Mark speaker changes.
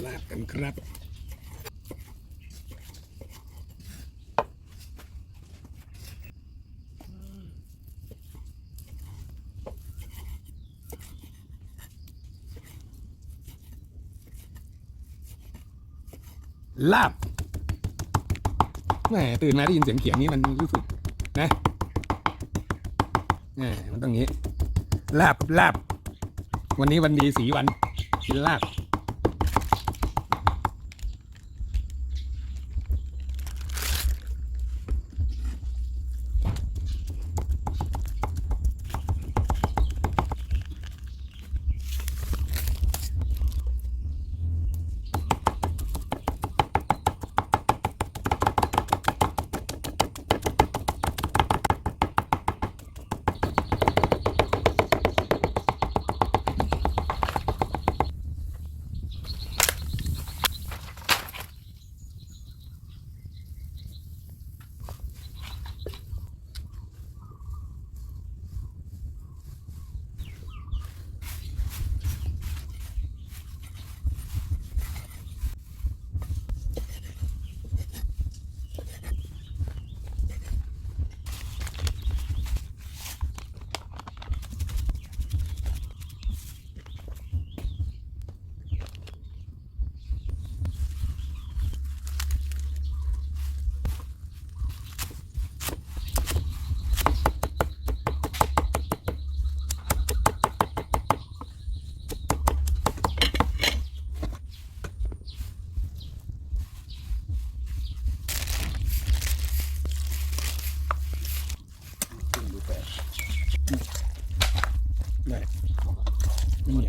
Speaker 1: ครับลาบแหมตื่นมาได้ยินเสียงเขียงนี้มันรู้สึกนะแหมมันต้องงี้ ลาบกับลาบ วันนี้วันดีสีวันกินลาบ ได้นี่